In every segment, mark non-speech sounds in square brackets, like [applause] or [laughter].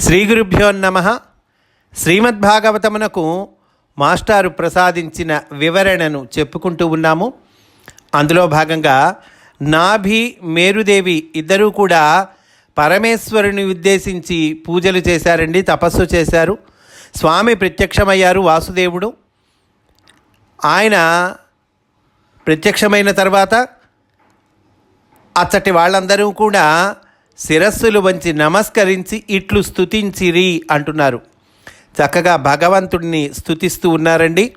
శ్రీ గురుభ్యో నమ. శ్రీమద్భాగవతమునకు మాస్టారు ప్రసాదించిన వివరణను చెప్పుకుంటూ ఉన్నాము. అందులో భాగంగా నాభి మేరుదేవి ఇద్దరూ కూడా పరమేశ్వరుని ఉద్దేశించి పూజలు చేశారండి తపస్సు చేశారు. స్వామి ప్రత్యక్షమయ్యారు వాసుదేవుడు. ఆయన ప్రత్యక్షమైన తర్వాత అచ్చటి వాళ్ళందరూ కూడా శిరస్సులు వంచి నమస్కరించి ఇట్లు స్థుతించిరి అంటున్నారు. చక్కగా భగవంతుడిని స్థుతిస్తూ ఉన్నారండి.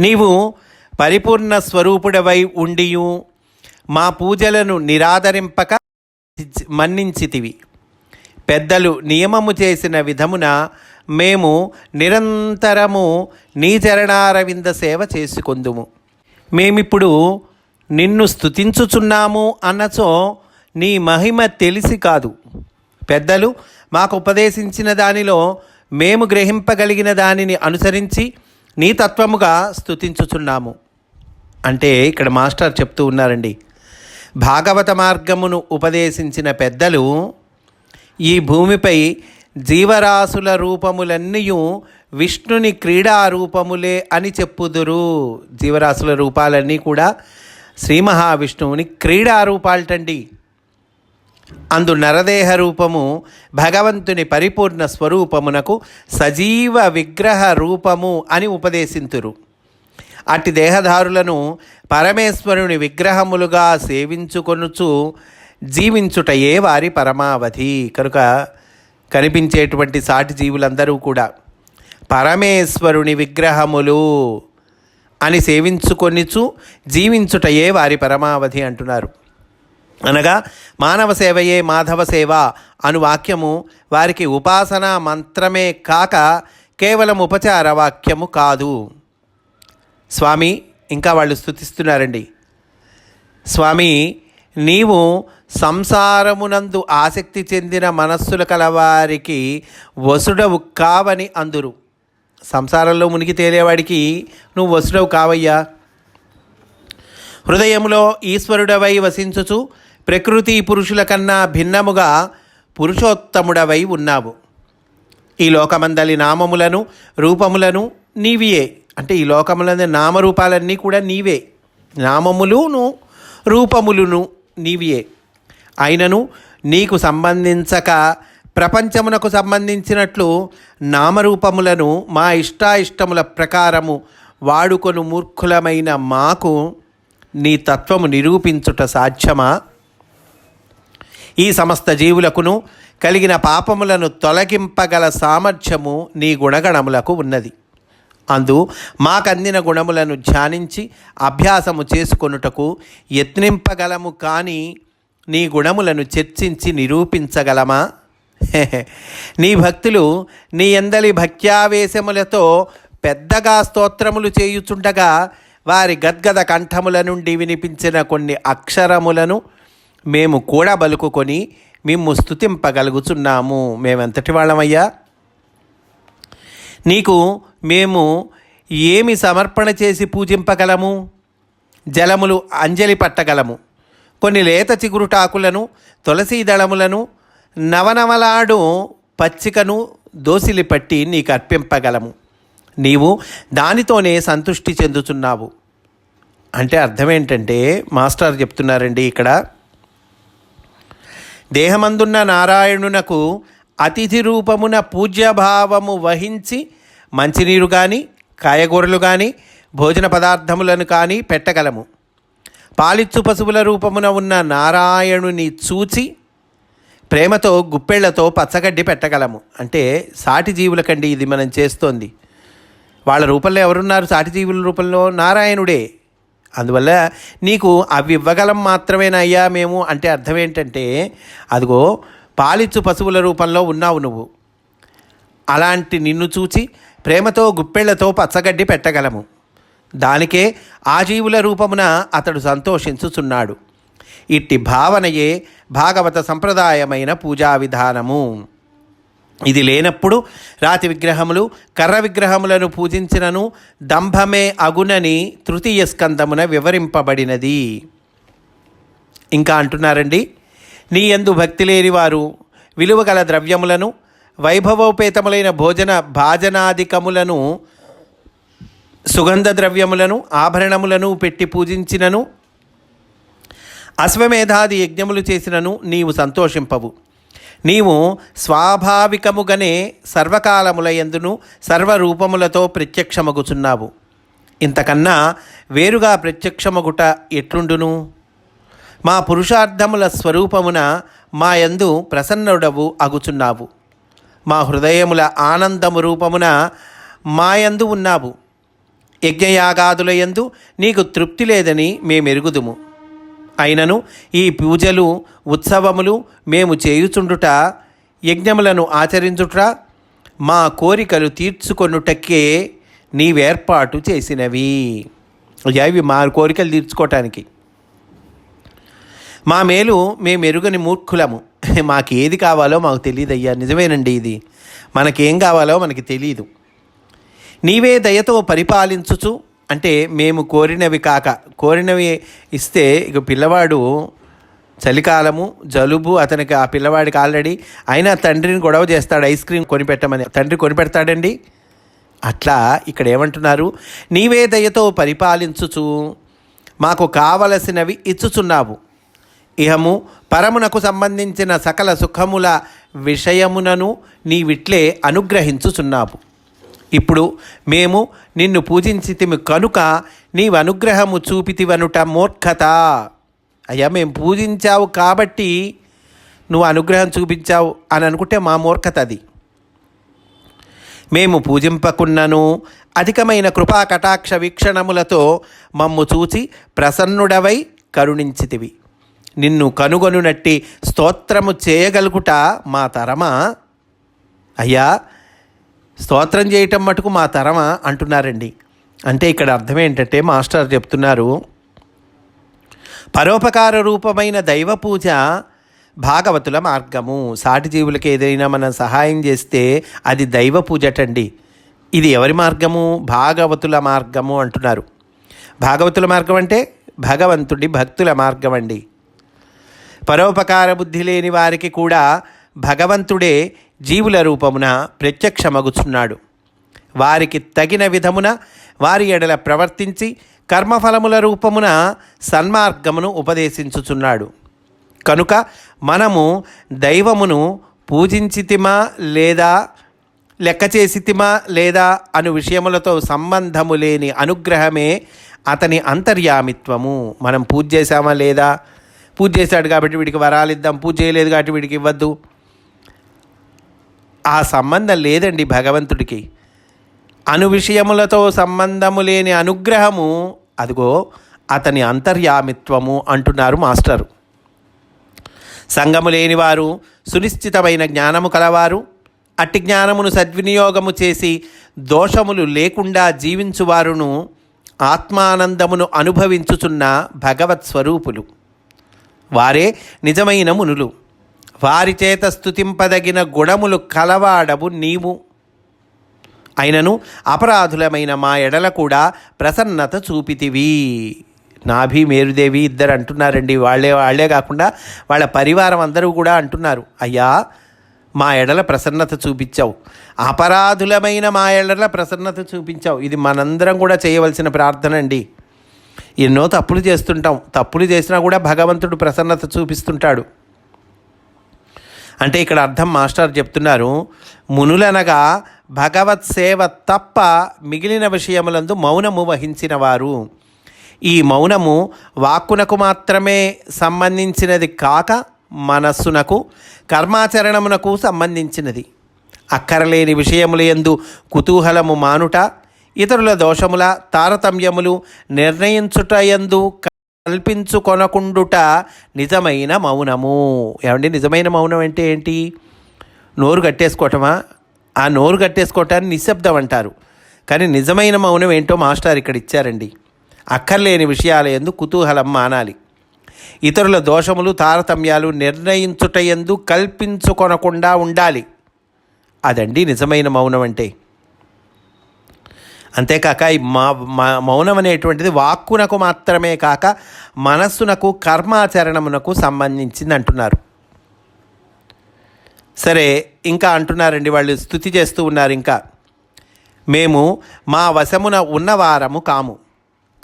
నీవు పరిపూర్ణ స్వరూపుడవై ఉండియు మా పూజలను నిరాదరింపక మన్నించితివి. పెద్దలు నియమము చేసిన విధమున మేము నిరంతరము నీ చరణారవింద సేవ చేసుకుందుము. మేమిప్పుడు నిన్ను స్థుతించుచున్నాము అన్నచో నీ మహిమ తెలిసి కాదు. పెద్దలు మాకు ఉపదేశించిన దానిలో మేము గ్రహింపగలిగిన దానిని అనుసరించి నీ తత్వముగా స్థుతించుచున్నాము అంటే ఇక్కడ మాస్టర్ చెప్తూ ఉన్నారండి. భాగవత మార్గమును ఉపదేశించిన పెద్దలు ఈ భూమిపై జీవరాశుల రూపములన్నీ విష్ణుని క్రీడా రూపములే అని చెప్పుదురు. జీవరాశుల రూపాలన్నీ కూడా శ్రీ మహావిష్ణువుని క్రీడా రూపాలటండి అందు నరదేహ రూపము భగవంతుని పరిపూర్ణ స్వరూపమునకు సజీవ విగ్రహ రూపము అని ఉపదేశింతురు. అట్టి దేహధారులను పరమేశ్వరుని విగ్రహములుగా సేవించుకొనుచు జీవించుటయే వారి పరమావధి. కనుక కనిపించేటువంటి సాటి జీవులందరూ కూడా పరమేశ్వరుని విగ్రహములు అని సేవించుకొనిచు జీవించుటయే వారి పరమావధి అంటున్నారు. అనగా మానవ సేవయే మాధవ సేవ అను వాక్యము వారికి ఉపాసన మంత్రమే కాక కేవలం ఉపచార వాక్యము కాదు. స్వామి ఇంకా వాళ్ళు స్థుతిస్తున్నారండి స్వామి నీవు సంసారమునందు ఆసక్తి చెందిన మనస్సుల కలవారికి వసుడవు కావని అందురు. సంసారంలో మునిగి తేలేవాడికి నువ్వు వసుడవు కావయ్యా. హృదయంలో ఈశ్వరుడవై వసించుచు ప్రకృతి పురుషుల కన్నా భిన్నముగా పురుషోత్తముడవై ఉన్నావు. ఈ లోకమందలి నామములను రూపములను నీవియే. అంటే ఈ లోకములందు నామరూపాలన్నీ కూడా నీవే. నామములును రూపములును నీవియే. అయినను నీకు సంబంధించక ప్రపంచమునకు సంబంధించినట్లు నామరూపములను మా ఇష్టాయిష్టముల ప్రకారము వాడుకొను మూర్ఖులమైన మాకు నీ తత్వము నిరూపించుట సాధ్యమా? ఈ సమస్త జీవులకును కలిగిన పాపములను తొలగింపగల సామర్థ్యము నీ గుణగణములకు ఉన్నది. అందు మాకందిన గుణములను ధ్యానించి అభ్యాసము చేసుకొనుటకు యత్నింపగలము కానీ నీ గుణములను చర్చించి నిరూపించగలమా? నీ భక్తులు నీ ఎందలి భక్త్యావేశములతో పెద్దగా స్తోత్రములు చేయుచుండగా వారి గద్గద కంఠముల నుండి వినిపించిన కొన్ని అక్షరములను మేము కూడా బలుకుకొని మేము స్తుతింపగలుగుచున్నాము. మేమెంతటి వాళ్ళమయ్యా? నీకు మేము ఏమి సమర్పణ చేసి పూజింపగలము? జలములు అంజలి పట్టగలము. కొన్ని లేత చిగురుటాకులను తులసీ దళములను నవనవలాడు పచ్చికను దోసిలి పట్టి నీకు అర్పింపగలము. నీవు దానితోనే సంతృష్టి చెందుతున్నావు అంటే అర్థం ఏంటంటే మాస్టర్ చెప్తున్నారండి ఇక్కడ దేహమందున్న నారాయణునకు అతిథి రూపమున పూజ్యభావము వహించి మంచినీరు కానీ కాయగూరలు కానీ భోజన పదార్థములను కానీ పెట్టగలము. పాలిచ్చు పశువుల రూపమున ఉన్న నారాయణుని చూచి ప్రేమతో గుప్పెళ్ళతో పచ్చగడ్డి పెట్టగలము. అంటే సాటి జీవులకండి ఇది మనం చేస్తోంది. వాళ్ళ రూపంలో ఎవరున్నారు? సాటి జీవుల రూపంలో నారాయణుడే. అందువల్ల నీకు అవి ఇవ్వగలం మాత్రమేనయ్యా మేము అంటే అర్థం ఏంటంటే అదిగో పాలిచ్చు పశువుల రూపంలో ఉన్నావు నువ్వు. అలాంటి నిన్ను చూచి ప్రేమతో గుప్పెళ్ళతో పచ్చగడ్డి పెట్టగలము. దానికే ఆజీవుల రూపమున అతడు సంతోషించుచున్నాడు. ఇట్టి భావనయే భాగవత సంప్రదాయమైన పూజా విధానము. ఇది లేనప్పుడు రాతి విగ్రహములు కర్ర విగ్రహములను పూజించినను దంభమే అగునని తృతీయ స్కందమున వివరింపబడినది. ఇంకా అంటున్నారండి నీ యందు భక్తి లేని వారు విలువగల ద్రవ్యములను వైభవోపేతములైన భోజన భాజనాధికములను సుగంధ ద్రవ్యములను ఆభరణములను పెట్టి పూజించినను అశ్వమేధాది యజ్ఞములు చేసినను నీవు సంతోషింపవు. నీవు స్వాభావికముగానే సర్వకాలములయందును సర్వరూపములతో ప్రత్యక్షమగుచున్నావు. ఇంతకన్నా వేరుగా ప్రత్యక్షమగుట ఎట్లుండును? మా పురుషార్థముల స్వరూపమున మా యందు ప్రసన్నుడవు అగుచున్నావు. మా హృదయముల ఆనందము రూపమున మాయందు ఉన్నావు. యజ్ఞయాగాదుల యందు నీకు తృప్తి లేదని మేమెరుగుదుము. అయినను ఈ పూజలు ఉత్సవములు మేము చేయుచుండుట యజ్ఞములను ఆచరించుట మా కోరికలు తీర్చుకొనుటకే నీవేర్పాటు చేసినవి. అవి మా కోరికలు తీర్చుకోవటానికి మా మేలు మేము ఎరుగని మూర్ఖులము. [laughs] మాకు ఏది కావాలో మాకు తెలియదు అయ్యా నిజమేనండి ఇది. మనకేం కావాలో మనకి తెలియదు నీవే దయతో పరిపాలించుచు అంటే మేము కోరినవి కాక కోరినవి ఇస్తే ఇక పిల్లవాడు చలికాలము జలుబు అతనికి ఆ పిల్లవాడికి ఆల్రెడీ అయినా తండ్రిని గొడవ చేస్తాడు ఐస్ క్రీమ్ కొనిపెట్టమని. తండ్రి కొనిపెడతాడండి? అట్లా ఇక్కడ ఏమంటున్నారు? నీవే దయతో పరిపాలించుచు మాకు కావలసినవి ఇచ్చుచున్నావు. ఇహము పరమునకు సంబంధించిన సకల సుఖముల విషయమునను నీవిట్లే అనుగ్రహించుచున్నావు. ఇప్పుడు మేము నిన్ను పూజించితిమి కనుక నీవు అనుగ్రహము చూపితివనుట మూర్ఖత. అయ్యా మేము పూజించావు కాబట్టి నువ్వు అనుగ్రహం చూపించావు అని అనుకుంటే మా మూర్ఖత అది. మేము పూజింపకున్నను అధికమైన కృపా కటాక్ష వీక్షణములతో మమ్ము చూచి ప్రసన్నుడవై కరుణించితివి. నిన్ను కనుగొనునట్టి స్తోత్రము చేయగలుగుట మా తరమా? అయ్యా స్తోత్రం చేయటం మటుకు మా తరమా అంటున్నారండి. అంటే ఇక్కడ అర్థం ఏంటంటే మాస్టర్ చెప్తున్నారు పరోపకార రూపమైన దైవ పూజ భాగవతుల మార్గము. సాటి జీవులకి ఏదైనా మనం సహాయం చేస్తే అది దైవ పూజటండి. ఇది ఎవరి మార్గము? భాగవతుల మార్గము అంటున్నారు. భాగవతుల మార్గం అంటే భగవంతుడి భక్తుల మార్గం అండి పరోపకార బుద్ధి లేని వారికి కూడా భగవంతుడే జీవుల రూపమున ప్రత్యక్షమగుచున్నాడు. వారికి తగిన విధమున వారి ఎడల ప్రవర్తించి కర్మఫలముల రూపమున సన్మార్గమును ఉపదేశించుచున్నాడు. కనుక మనము దైవమును పూజించితిమా లేదా లెక్క చేసితిమా లేదా అను విషయములతో సంబంధము లేని అనుగ్రహమే అతని అంతర్యామిత్వము. మనం పూజ చేశామా లేదా? పూజ చేశాడు కాబట్టి వీడికి వరాలు ఇద్దాం పూజ చేయలేదు కాబట్టి వీడికి ఇవ్వద్దు. ఆ సంబంధం లేదండి భగవంతుడికి. అను విషయములతో సంబంధము లేని అనుగ్రహము అదిగో అతని అంతర్యామిత్వము అంటున్నారు మాస్టరు. సంగము లేనివారు సునిశ్చితమైన జ్ఞానము కలవారు అట్టి జ్ఞానమును సద్వినియోగము చేసి దోషములు లేకుండా జీవించువారును ఆత్మానందమును అనుభవించుచున్న భగవత్ స్వరూపులు వారే నిజమైన మునులు. వారి చేత స్తుతింపదగిన గుణములు కలవాడవు నీవు. అయినను అపరాధులమైన మా ఎడల కూడా ప్రసన్నత చూపితివి. నాభి మేరుదేవి ఇద్దరు అంటున్నారండి. వాళ్ళే వాళ్ళే కాకుండా వాళ్ళ పరివారం అందరూ కూడా అంటున్నారు. అయ్యా మా ఎడల ప్రసన్నత చూపించావు. అపరాధులమైన మా ఎడల ప్రసన్నత చూపించావు. ఇది మనందరం కూడా చేయవలసిన ప్రార్థన అండి. ఎన్నో తప్పులు చేస్తుంటాం. తప్పులు చేసినా కూడా భగవంతుడు ప్రసన్నత చూపిస్తుంటాడు. అంటే ఇక్కడ అర్థం మాస్టర్ చెప్తున్నారు మునులనగా భగవత్ సేవ తప్ప మిగిలిన విషయములందు మౌనము వహించిన వారు. ఈ మౌనము వాక్కునకు మాత్రమే సంబంధించినది కాక మనస్సునకు కర్మాచరణమునకు సంబంధించినది. అక్కరలేని విషయముల యందు కుతూహలము మానుట ఇతరుల దోషముల తారతమ్యములు నిర్ణయించుట ఎందు కల్పించుకొనకుండుట నిజమైన మౌనము. ఏమండి? నిజమైన మౌనం అంటే ఏంటి? నోరు కట్టేసుకోవటమా? ఆ నోరు కట్టేసుకోవటాన్ని నిశ్శబ్దం అంటారు. కానీ నిజమైన మౌనం ఏంటో మాస్టర్ ఇక్కడ ఇచ్చారండి. అక్కర్లేని విషయాల ఎందు కుతూహలం మానాలి. ఇతరుల దోషములు తారతమ్యాలు నిర్ణయించుట ఎందు కల్పించుకొనకుండా ఉండాలి. అదండి నిజమైన మౌనం అంటే. అంతేకాక ఈ మా మా- మౌనం అనేటువంటిది వాక్కునకు మాత్రమే కాక మనస్సునకు కర్మాచరణమునకు సంబంధించింది అంటున్నారు. సరే ఇంకా అంటున్నారండి వాళ్ళు స్థుతి చేస్తూ ఉన్నారు ఇంకా. మేము మా వశమున ఉన్నవారము కాము.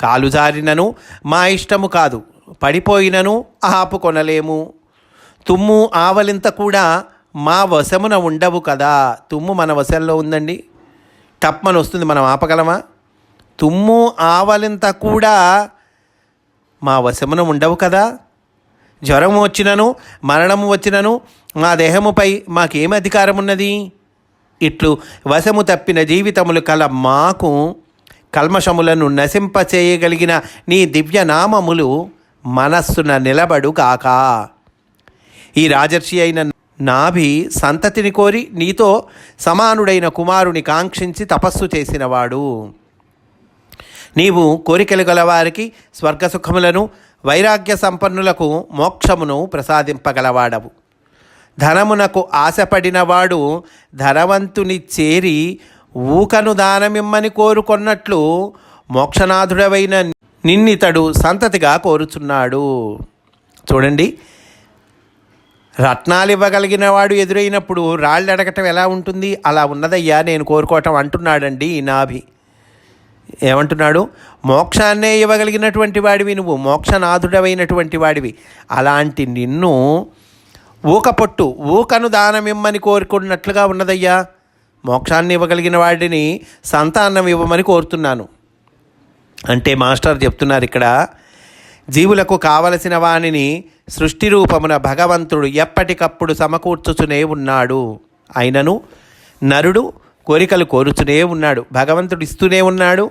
కాలు జారినను మా ఇష్టము కాదు. పడిపోయినను ఆపుకొనలేము. తుమ్ము ఆవలింత కూడా మా వశమున ఉండవు కదా. తుమ్ము మన వశంలో ఉందండి. టప్మని వస్తుంది మనం ఆపగలమా? తుమ్ము ఆవలింత కూడా మా వశమున ఉండవు కదా? జ్వరం వచ్చినను మరణము వచ్చినను మా దేహముపై మాకేం అధికారం ఉన్నది ఇట్లు వశము తప్పిన జీవితములు కల మాకు కల్మషములను నశింపచేయగలిగిన నీ దివ్యనామములు మనస్సున నిలబడు కాక ఈ రాజర్షి అయిన నాభి సంతతిని కోరి నీతో సమానుడైన కుమారుని కాంక్షించి తపస్సు చేసినవాడు. నీవు కోరికలు గలవారికి స్వర్గసుఖములను వైరాగ్య సంపన్నులకు మోక్షమును ప్రసాదింపగలవాడవు. ధనమునకు ఆశపడినవాడు ధనవంతుని చేరి ఊకను దానమిమ్మని కోరుకొన్నట్లు మోక్షనాథుడవైన నిన్నితడు సంతతిగా కోరుచున్నాడు. చూడండి రత్నాలు ఇవ్వగలిగిన వాడు ఎదురైనప్పుడు రాళ్ళు అడగటం ఎలా ఉంటుంది? అలా ఉన్నదయ్యా నేను కోరుకోవటం అంటున్నాడండి ఈ నాభి. ఏమంటున్నాడు? మోక్షాన్నే ఇవ్వగలిగినటువంటి వాడివి నువ్వు మోక్షనాథుడవైనటువంటి వాడివి. అలాంటి నిన్ను ఊకపొట్టు ఊకను దానమిమ్మని కోరుకున్నట్లుగా ఉన్నదయ్యా. మోక్షాన్ని ఇవ్వగలిగిన వాడిని సంతానం ఇవ్వమని కోరుతున్నాను. అంటే మాస్టర్ చెప్తున్నారు ఇక్కడ జీవులకు కావలసిన వానిని సృష్టి రూపమున భగవంతుడు ఎప్పటికప్పుడు సమకూర్చుచునే ఉన్నాడు. అయినను నరుడు కోరికలు కోరుచునే ఉన్నాడు. భగవంతుడు ఇస్తూనే ఉన్నాడు.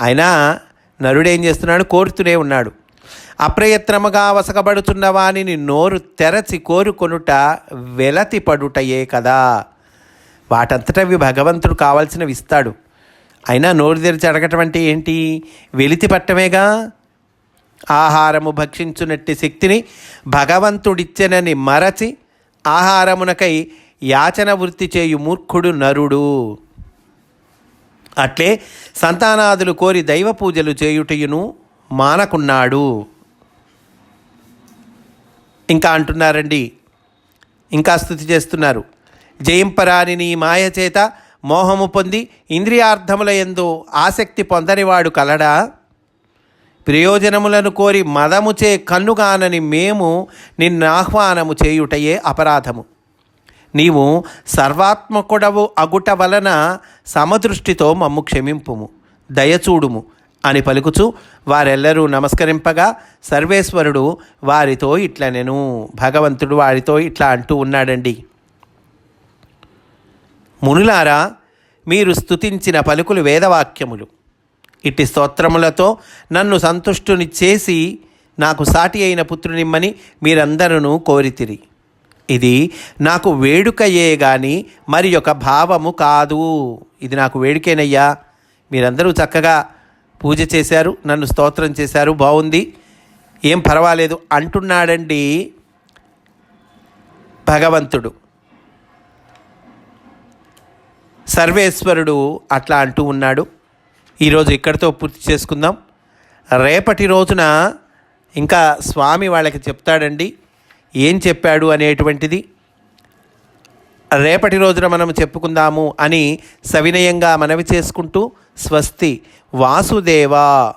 అయినా నరుడేం చేస్తున్నాడు? కోరుతూనే ఉన్నాడు. అప్రయత్నముగా వసకబడుతున్న వానిని నోరు తెరచి కోరుకొనుట వెలతి పడుటయే కదా వాటంతటవి భగవంతుడు కావాల్సినవి ఇస్తాడు. అయినా నోరు తెరిచి అడగటం అంటే ఏంటి? వెలితి పట్టమేగా? ఆహారము భక్షించునట్టి శక్తిని భగవంతుడిచ్చెనని మరచి ఆహారమునకై యాచన వృత్తి చేయు మూర్ఖుడు నరుడు. అట్లే సంతానాదులు కోరి దైవ పూజలు చేయుటయును మానకున్నాడు. ఇంకా అంటున్నారండి ఇంకా స్థుతి చేస్తున్నారు. జయింపరాని నీ మాయ చేత మోహము పొంది ఇంద్రియార్థముల ఎందు ఆసక్తి పొందనివాడు కలడా? ప్రయోజనములను కోరి మదముచే కన్నుగానని మేము నిన్ను ఆహ్వానము చేయుటయే అపరాధము. నీవు సర్వాత్మకుడవు అగుట వలన సమదృష్టితో మమ్ము క్షమింపుము దయచూడుము అని పలుకుచు వారెల్లరూ నమస్కరింపగా సర్వేశ్వరుడు వారితో ఇట్లా నేను భగవంతుడు వారితో ఇట్లా అంటూ ఉన్నాడండి. మునులారా మీరు స్తుతించిన పలుకులు వేదవాక్యములు. ఇట్టి స్తోత్రములతో నన్ను సంతుష్టుని చేసి నాకు సాటి అయిన పుత్రునిమ్మని మీరందరూ కోరితిరి. ఇది నాకు వేడుకయే గాని మరి ఒక భావము కాదు. ఇది నాకు వేడుకేనయ్యా. మీరందరూ చక్కగా పూజ చేశారు నన్ను స్తోత్రం చేశారు బాగుంది ఏం పర్వాలేదు అంటున్నాడండి భగవంతుడు. సర్వేశ్వరుడు అట్లా అంటూ ఉన్నాడు. ఈరోజు ఇక్కడితో పూర్తి చేసుకుందాం. రేపటి రోజున ఇంకా స్వామి వాళ్ళకి చెప్తాడండి. ఏం చెప్పాడు అనేటువంటిది. రేపటి రోజున మనం చెప్పుకుందాము అని సవినయంగా మనవి చేసుకుంటూ స్వస్తి వాసుదేవా.